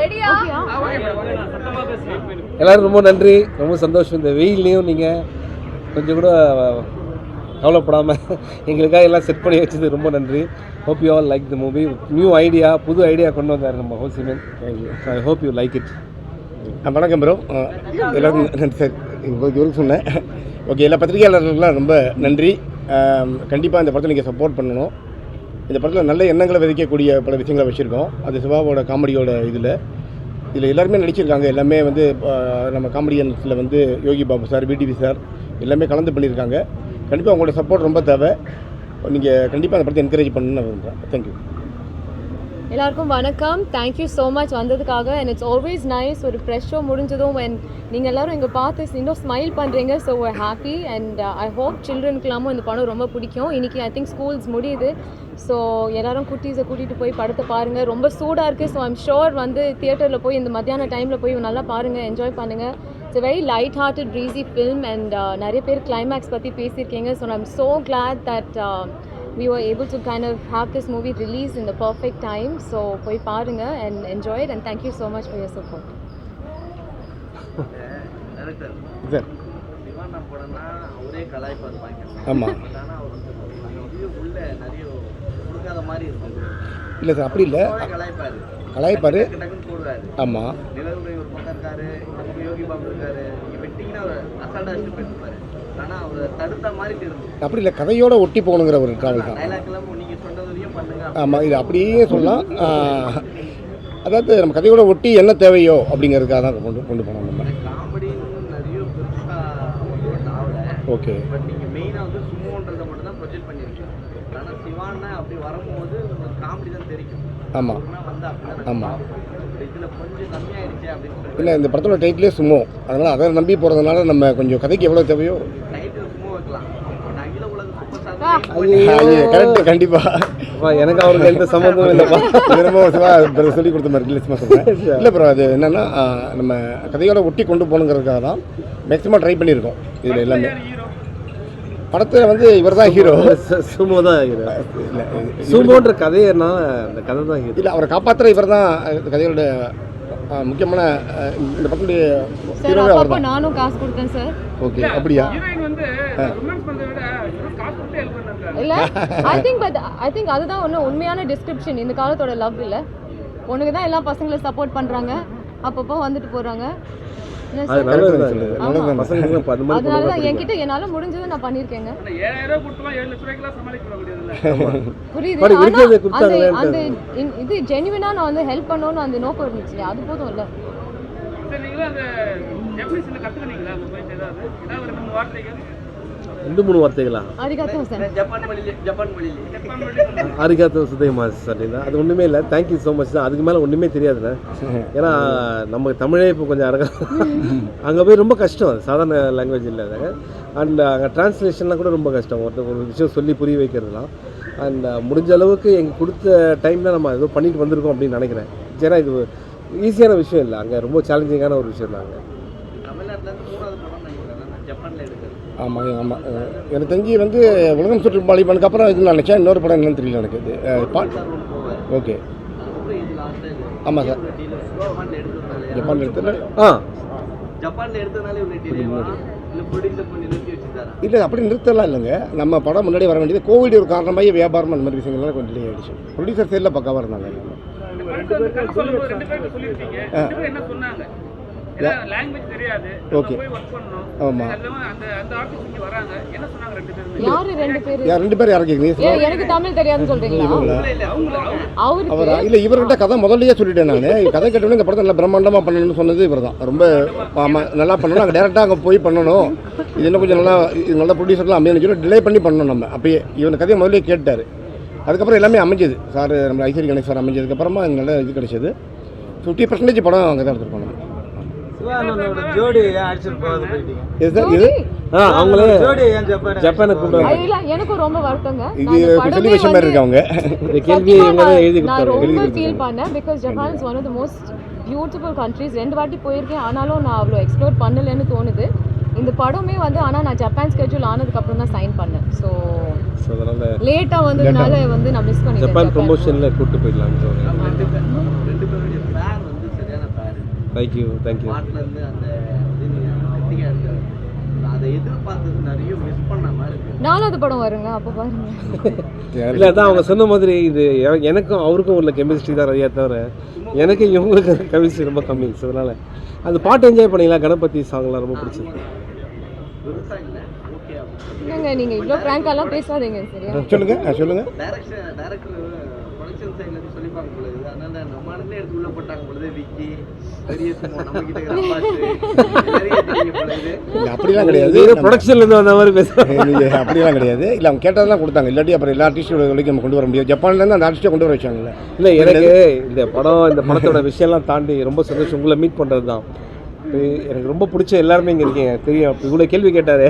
ரெடியா? எல்லாரும் ரொம்ப நன்றி. ரொம்ப சந்தோஷம். இந்த வெயில்லையும் நீங்கள் கொஞ்சம் கூட கவலைப்படாமல் எங்களுக்காக எல்லாம் செட் பண்ணி வச்சது ரொம்ப நன்றி. Hope you all like the movie new idea புது ஐடியா கொண்டு வந்தார் நம்ம Ho Chi Minh. I hope you like it வணக்கம் ப்ரோ எல்லாருக்கும் நன்றி சார். இவருக்கு சொன்னேன். ஓகே எல்லா பத்திரிகையாளர்களுக்கெல்லாம் ரொம்ப நன்றி. கண்டிப்பாக இந்த படத்தை நீங்கள் சப்போர்ட் பண்ணணும். இந்த படத்தில் நல்ல எண்ணங்களை விதைக்கக்கூடிய பல விஷயங்களை வச்சுருக்கோம். அது சிவாவோட காமெடியோட இதில். இதில் எல்லாருமே நடிச்சிருக்காங்க. எல்லாமே வந்து நம்ம காமெடியன்ஸில் வந்து Yogi Babu sir PTV sir எல்லாமே கலந்து பண்ணியிருக்காங்க. கண்டிப்பாக உங்களோட சப்போர்ட் ரொம்ப தேவை. நீங்கள் கண்டிப்பாக அந்த படத்தை என்கரேஜ் பண்ணணும்னு நான் விரும்புகிறேன் தேங்க்யூ எல்லாருக்கும் வணக்கம். தேங்க்யூ ஸோ மச் வந்ததுக்காக. அண்ட் இட்ஸ் ஆல்வேஸ் நைஸ் ஒரு ஃப்ரெஷ் ஷோ முடிஞ்சதும் அண்ட் நீங்கள் எல்லாரும் இங்கே பார்த்து இன்னும் ஸ்மைல் பண்ணுறீங்க so happy and I hope சில்ட்ரனுக்கெல்லாமும் இந்த படம் ரொம்ப பிடிக்கும். இன்றைக்கி ஐ திங்க் ஸ்கூல்ஸ் முடியுது. ஸோ எல்லாரும் குட்டீஸை கூட்டிகிட்டு போய் படத்தை பாருங்கள் ரொம்ப சூடாக இருக்குது ஸோ ஐம் ஷோர் வந்து தியேட்டரில் போய் இந்த மத்தியான டைமில் போய் நல்லா பாருங்கள் என்ஜாய் பண்ணுங்கள் it's very light hearted breezy film and நிறைய பேர் கிளைமேக்ஸ் பற்றி பேசியிருக்கீங்க. So I'm so glad that we were able to kind of have this movie released in the perfect time. So, போய் பாருங்க and enjoy it and thank you so much for your support. Director sir Siwana படம்னா அவரே கலாய்ப்பார் பாய்க்க ஆமாம் but ஆனால் அவர் வந்து அந்த view உள்ள நிறைய கொடுக்காத மாதிரி இருந்தது இல்லை சார் அப்படி இல்லை. அவரே கலாய்ப்பாரு. கலாய்ப்பார் டக்கு டக்குன்னு போடுறாரு ஆமாம் அவர் தடுத்த மாதிரி அப்படி இல்லை கதையோட ஒட்டி போகணுங்கிற ஒரு ட்ராவல் தான் பண்ணுங்க. ஆமாம் இது அப்படியே சொல்லலாம். அதாவது நம்ம கதையோட ஒட்டி என்ன தேவையோ அப்படிங்கிறதுக்காக தான் கொண்டு கொண்டு போனோம் நம்ம. நிறைய ஆகல. ஓகே. பட் நீங்க மெயினா வந்து சுமோன்றதை மட்டும் தான் ப்ரொஜெக்ட் பண்ணிருக்கீங்க ஆனா சிவான்னா அப்படி வரும்போது உங்களுக்கு காமெடி தான் தெரியும். ஆமாம் ஆனா இல்லை இந்த படத்தோட டைட்டிலே சும்மா. அதனால் அதை நம்பி போகிறதுனால நம்ம கொஞ்சம் கதைக்கு எவ்வளோ தேவையோ. கரெக்ட் கண்டிப்பாக அப்பா எனக்கு அவருக்கு எந்த சம்மந்தமும் இல்லைப்பா இது ரொம்ப சிவா பிறகு சொல்லி கொடுத்த மாதிரி ரிலீஸ்மாக சொல்கிறேன் இல்லை ப்ரோ அது என்னென்னா நம்ம கதையோட ஒட்டி கொண்டு போகணுங்கிறதுக்காக தான் மேக்ஸிமம் ட்ரை பண்ணியிருக்கோம். இதில் எல்லாமே. படத்தில் வந்து இவர் தான் ஹீரோ சுமோ தான் hero. இல்லை சுமோன்ற கதையன்னா அந்த கதை தான் hero. இல்லை அவரை காப்பாற்றுற இவர் தான் கதையோட முக்கியமான இந்த படத்துடைய சார் ஹீரோவே அவர் தான் நானும் காசு கொடுத்தேன் சார். ஓகே அப்படியா? இல்ல I think but I think அதுதான் ஒன்று உண்மையான டிஸ்கிரிப்ஷன் இந்த காலத்தோட லவ் இல்ல. பொண்ணுங்க தான் எல்லா பசங்களும் சப்போர்ட் பண்றாங்க. அப்பப்போ வந்துட்டு போறாங்க. என்ன அது? நல்லது. பசங்களுக்கு அது மாதிரி அதனால தான் என்கிட்ட என்னால முடிஞ்சதை நான் பண்ணியிருக்கேங்க. ஏழாயிரம் ரூபாய் கொடுத்தலாம் ஏழு லட்ச ரூபாய்க்குலாம் சமாளிக்க முடியாதுல்ல. புரியுது. அந்த அந்த இது ஜெனுவினா நான் வந்து ஹெல்ப் பண்ணணும்னு அந்த நோக்கம் இருந்துச்சு அது போதும் இல்ல சரி நீங்களும் அந்த ஜப்பனீஸ்ல கத்துக்கினீங்களா? அந்த போயிட்டு ஏதாவது? ஏதாவது ஒரு மூணு வார்த்தைகள்? ரெண்டு மூணு வார்த்தைகளா? அதிகத்தோ சார். ஜப்பான் மொழியிலே ஜப்பான் மொழியிலே. ஜப்பான் மொழி ஆரிகாத்தோ சுதயமா சரிங்களா அது ஒன்றுமே இல்லை. தேங்க்யூ ஸோ மச் தான் அதுக்கு மேலே ஒன்றுமே தெரியாதுண்ணே. ஏன்னா நம்ம தமிழே இப்போ கொஞ்சம் அரக அங்கே போய் ரொம்ப கஷ்டம். அது சாதாரண லாங்குவேஜ் இல்லை அண்ட் அங்கே டிரான்ஸ்லேஷன்லாம் கூட ரொம்ப கஷ்டம். ஒருத்தர் ஒரு விஷயம் சொல்லி புரிய வைக்கிறதுலாம். அண்ட் முடிஞ்ச அளவுக்கு எங்கள் கொடுத்த டைமில் நம்ம ஏதோ பண்ணிட்டு வந்திருக்கோம் அப்படின்னு நினைக்கிறேன். ஏன்னா இது ஈஸியான விஷயம் இல்லை. அங்கே ரொம்ப சேலஞ்சிங்கான ஒரு விஷயம் தான் அங்கே மூணாவது படம் நினைக்கிறேன் ஜப்பான்ல ஆமாம் ஆமாம் எனக்கு தெரிஞ்சு வந்து உலகம் சுற்றுப்பாளி பண்ணதுக்கு அப்புறம் இது நினச்சேன் இன்னொரு படம் என்னன்னு தெரியல எனக்கு இது. ஓகே. ஆமாம் சார். ஜப்பான் எடுத்துல ஆ. இல்ல அப்படி நிறுத்தலாம் இல்லைங்க. நம்ம படம் முன்னாடி வர வேண்டியது கோவிட் ஒரு காரணமாகி வியாபாரம் அந்த மாதிரி விஷயங்கள்லாம் கொஞ்சம் டிலே ஆகிடுச்சு ப்ரொடியூசர் சைடில் பக்காவாக இருந்தாங்க. ரெண்டு லாங்குவேஜ் தெரியாது. ஆமாம் அதெல்லாம் அந்த அந்த ஆர்டிஸ்ட் இங்க வராங்க. என்ன சொன்னாங்க ரெண்டு பேரும்? யாரு ரெண்டு பேரு? யார் ரெண்டு பேரும் யாரும் கேட்குறீங்க ஏன் எனக்கு தமிழ் தெரியாதுன்னு சொல்றீங்களா? அவருக்கு அவரா? இல்லை இவர்கிட்ட கதை முதல்லயே சொல்லிட்டேன் நான். கதை கேட்டோன்னே இந்த படத்தை நல்லா பிரம்மாண்டமாக பண்ணணும்னு சொன்னது இவர் தான் ரொம்ப ஆமாம் நல்லா பண்ணணும். அங்கே டேரெக்டாக அங்கே போய் பண்ணணும். இது இன்னும் கொஞ்சம் நல்லா இது நல்ல ப்ரொடியூசர்லாம் அமையணும் சொல்லி டிலே பண்ணி பண்ணணும் நம்ம. அப்பயே இவன் கதையை முதல்ல கேட்டார். அதுக்கப்புறம் எல்லாமே அமைஞ்சது. சார் நம்ம ஐஸ்வரி கணேஷ் சார் அமைஞ்சதுக்கப்புறமா நல்ல இது கிடைச்சது. ஃபிஃப்டி பர்சன்டேஜ் படம் அங்கே தான் எடுத்துருக்கோம் நம்ம. ஜோடி? அவங்களே ஜப்பான் ரொம்ப வருத்தங்க. இது சொல்லி விஷயம் மாதிரி இருக்கு அவங்க? இந்த எழுதி கொடுத்தாங்க. ரொம்ப ஃபீல் பண்ணேன் because Japan is one of the most beautiful countries ரெண்டு வாட்டி போயிருக்கேன். ஆனாலும் நான் அவ்வளோ எக்ஸ்ப்ளோர் பண்ணலன்னு தோணுது. இந்த படமே வந்து ஆனால் நான் ஜப்பான் ஸ்கெட்யூல் ஆனதுக்கு அப்புறம் தான் சைன் பண்ணேன். ஸோ லேட்டாக வந்ததுனால வந்து நான் மிஸ் பண்ணிட்டேன் ஜப்பான் ஜப்பான். ப்ரொமோஷனில் கூப்பிட்டு போயிடலாம் ரெண்டு பேர் ரெண்டு பேருடைய பிளான் வந்து சரியா தேங்க்யூ தேங்க்யூ அந்த மிஸ் பண்ண மாதிரி இருக்கு. நாலாவது படம் வருங்க அப்போ பாருங்க. இல்லை அதான் அவங்க சொன்ன மாதிரி இது எனக்கும் அவருக்கும் உள்ள கெமிஸ்ட்ரி தான் நிறையா தவிர எனக்கு இவங்களுக்கு கெமிஸ்ட்ரி ரொம்ப கம்மி ஸோ அதனால். அந்த பாட்டு என்ஜாய் பண்ணீங்களா? கணபதி சாங்லாம் ரொம்ப என்னங்க நீங்க இவ்வளோ ஃப்ராங்காலாம் பேசாதீங்க சரியா? சொல்லுங்க இருந்து சொல்லிப்பாங்க பொழுது அதனால நம்ம ஆளுங்களே எடுத்து உள்ள போட்டாங்க பொழுது விக்கி பெரிய நம்ம கிட்ட இல்லை அப்படிலாம் கிடையாது. ப்ரொடக்ஷன்லேருந்து வந்த மாதிரி பேசுகிறேன் நீங்க அப்படிலாம் கிடையாது. இல்லை அவங்க கேட்டதெல்லாம் கொடுத்தாங்க. இல்லாட்டி அப்புறம் எல்லா ஆர்டிஸ்டோட வரைக்கும் நம்ம கொண்டு வர முடியாது. ஜப்பான்லேருந்து அந்த ஆர்டிஸ்ட்டை கொண்டு வர வச்சாங்கல்ல. இல்லை எனக்கு இந்த படம் இந்த படத்தோட விஷயம்லாம் தாண்டி ரொம்ப சந்தோஷம். உங்களை மீட் பண்ணுறது தான் எனக்கு ரொம்ப பிடிச்ச எல்லாருமே இங்கே இருக்கீங்க. தெரியும். இவ்வளோ கேள்வி கேட்டார்.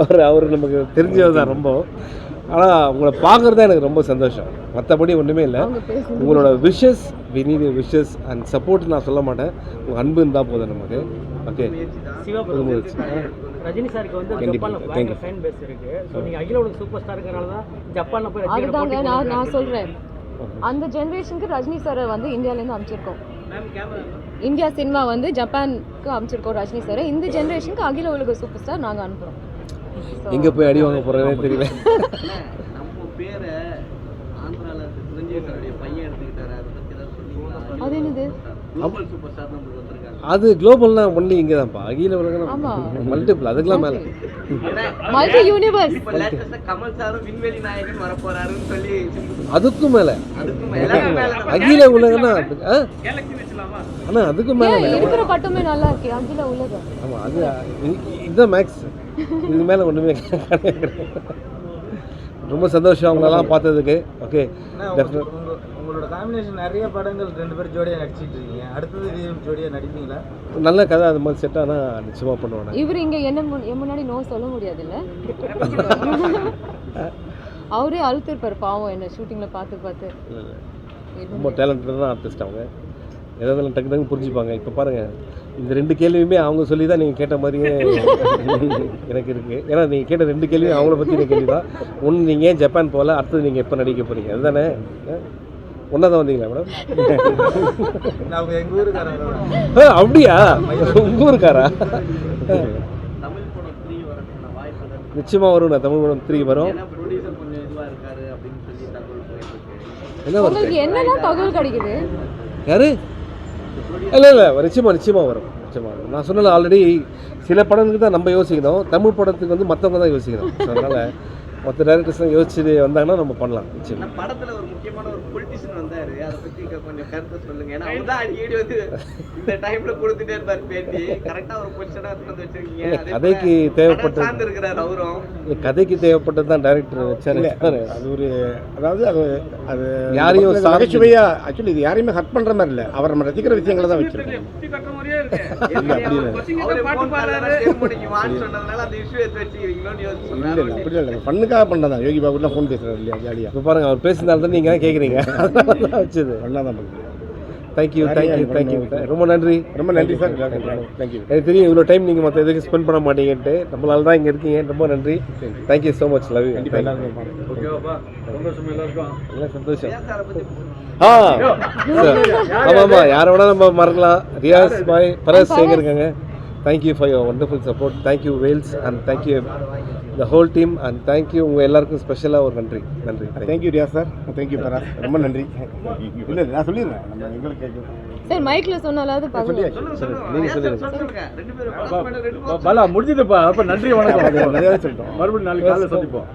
அவர் அவர் நமக்கு தெரிஞ்சவர் தான் ரொம்ப. ஆனால் உங்களை பார்க்குறது தான் எனக்கு ரொம்ப சந்தோஷம். மற்றபடி ஒன்றுமே இல்லை. உங்களோட wishes we need wishes and support நான் சொல்ல மாட்டேன். உங்கள் அன்பு இருந்தால் போதும் நமக்கு. ஓகே ரஜினி சாருக்கு வந்து. ஜப்பான்ல பயங்கர. ஃபேன் பேஸ் இருக்கு. ஸோ தான் ஜப்பான்ல போய் அதுதாங்க நான். நான் சொல்றேன். அந்த ஜெனரேஷனுக்கு ரஜினி சாரை வந்து இந்தியாவிலேருந்து அனுப்பிச்சிருக்கோம் இந்தியா சினிமா வந்து ஜப்பானுக்கு அனுப்பிச்சிருக்கோம் ரஜினி சாரை. இந்த ஜெனரேஷனுக்கு அகில உலக சூப்பர் ஸ்டார் நாங்கள் அனுப்புகிறோம் எங்கே போய் அடி வாங்க போகிறதே தெரியல. நம்ம பேரை ஆந்திரால சிரஞ்சீவி சாருடைய பையன் எடுத்துக்கிட்டாரு. அதை பத்தி ஏதாவது சொன்னீங்களா? அது என்னது? சூப்பர் ஸ்டார் நம்மளுக்கு வந்திருக்காங்க. அது குளோபல்னா ஒன்லி இங்கே தான்ப்பா அகில உலகம் ஆமா. மல்டிபிள் அதுக்கெல்லாம் மேலே. மல்டி யூனிவர்ஸ் கமல் சாரும் விண்வெளி நாயகன் வரப்போறாருன்னு சொல்லி அதுக்கும் மேலே. அகில உலகம்னா அது- ஆ? கேலக்ஸி வச்சுலாமா ஆனால் அதுக்கும் மேலே இருக்கிற பட்டமே நல்லா இருக்கே அகில உலகம். ஆமாம் அது இது- இதுதான் மேக்ஸ் இதுக்கு மேலே ஒன்றுமே கிடையாது ரொம்ப சந்தோஷம் அவங்களெல்லாம் பார்த்ததுக்கு. ஓகே உங்களோட காம்பினேஷன் நிறைய படங்கள் ரெண்டு பேரும் ஜோடியாக நடிச்சிட்டு இருக்கீங்க. அடுத்தது இதே ஜோடியாக நடிப்பீங்களா? நல்ல கதை அது மாதிரி செட் ஆனால் நிச்சயமாக பண்ணுவேன் இவர் இங்க என்ன முன்- என் முன்னாடி நோ சொல்ல முடியாதுல்ல? அவரே அழுத்திருப்பார் பாவம் என்ன ஷூட்டிங்ல பார்த்து பார்த்து. ரொம்ப டேலண்டடான ஆர்டிஸ்ட் அவங்க. எதாவது டக்கு டக்கு புரிஞ்சுப்பாங்க. இப்போ பாருங்கள் இந்த ரெண்டு கேள்வியுமே அவங்க சொல்லி தான் நீங்கள் கேட்ட மாதிரியே எனக்கு இருக்குது ஏன்னா நீங்கள் கேட்ட ரெண்டு கேள்வியும் அவங்கள பற்றி கேள்வி தான் ஒன்று நீங்கள் ஏன் ஜப்பான் போகல? அடுத்தது நீங்கள் எப்போ நடிக்க போகிறீங்க அதுதானே? ஒன்றா தான் வந்தீங்களா மேடம் அப்படியா? உங்கள் ஊருக்காரா. நிச்சயமாக வரும் நான் தமிழ் படம் த்ரீ வரும். என்ன வரும் உங்களுக்கு தகவல் கிடைக்குது? யாரு? இல்லை இல்லை நிச்சயமாக நிச்சயமாக வரும். நிச்சயமாக வரும். நான் சொன்னல ஆல்ரெடி சில படங்களுக்கு தான் நம்ம யோசிக்கணும் தமிழ் படத்துக்கு வந்து மற்றவங்க தான் யோசிக்கணும் ஸோ அதனால் மற்ற டேரக்டர்ஸ்லாம் யோசிச்சு வந்தாங்கன்னா நம்ம பண்ணலாம் படத்துல ஒரு முக்கியமான ஒரு பொலிட்டிஷியன் வந்தாரு. அதை பத்தி க- கொஞ்சம் கருத்தை சொல்லுங்க. ஏன்னா அவர் தான் அடிக்கடி வந்து இந்த டைம்ல கொடுத்துட்டே இருப்பாரு பேட்டி. கரெக்டா ஒரு பொசிஷனா எடுத்து வந்து வச்சிருக்கீங்க. கதைக்கு போல தேவைப்பட்டது. கடன் சார்ந்து இருக்கிறாரு அவரும் கதைக்கு தேவைப்பட்டது தான் டேரக்டர் வச்சாரு. அது ஒரு அதாவது அது அது யாரையும் இந்த சார்ந்து- நகைச்சுவையா ஆக்சுவலி இது யாரையுமே ஹர்ட் பண்ற மாதிரி இல்லை. அவர் நம்ம ரசிக்கிற விஷயங்களை தான் வச்சிருக்கோம். அப்படி இல்லை. ஃபண்ணுக்காக பண்ணுறதா யோகி பாபுலாம் ஃபோன் பேசுகிறாரு இல்லையா? ஜாலியாக இப்போ பாருங்க அவர் பேசினால தான் நீங்கள் கேட்குறீங்க அதனால தான் வச்சது பண்ணால் தான் பண்ணுறேன் தேங்க்யூ தேங்க்யூ தேங்க்யூ ரொம்ப நன்றி. ரொம்ப நன்றி சார் தேங்க்யூ எனக்கு தெரியும் இவ்வளோ டைம் நீங்கள் மற்ற எதுக்கு ஸ்பெண்ட் பண்ண மாட்டீங்கன்ட்டு. நம்மளால தான் இங்கே இருக்கீங்க. ரொம்ப நன்றி. தேங்க்யூ ஸோ மச் லவ் எல்லாம் சந்தோஷம் ஆ. ஆமாம் ஆமாம். யாரை? வேணால் நம்ம மறக்கலாம். ரியாஸ் பாய் பரஸ் எங்கே இருக்காங்க? Thank you for your wonderful support thank you Vels and thank you the whole team and thank you உங்கள் எல்லாருக்கும் ஸ்பெஷலாக ஒரு நன்றி. நன்றி. Thank you Riya sir thank you Paras ரொம்ப நன்றி. இல்லை நான் சொல்லிடுறேன். நம்ம எங்களுக்கு சார் மைக்ல சொன்னாலாவது பகல் சொல்லுங்க சொல்லுங்க. நீங்க ஐயா, சொல்லுங்க. சார், சொல்லுங்க. ரெண்டு பேரும் படம் மேல ரெண்டு பேரும் பாலா முடிஞ்சதுப்பா. அப்போ நன்றி வணக்கம். சொல்லிட்டோம் மறுபடியும் நாளைக்கு காலையில் சந்திப்போம்.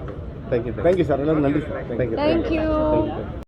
தேங்க்யூ தேங்க்யூ சார் எல்லாரும் நன்றி சார் தேங்க்யூ தேங்க்யூ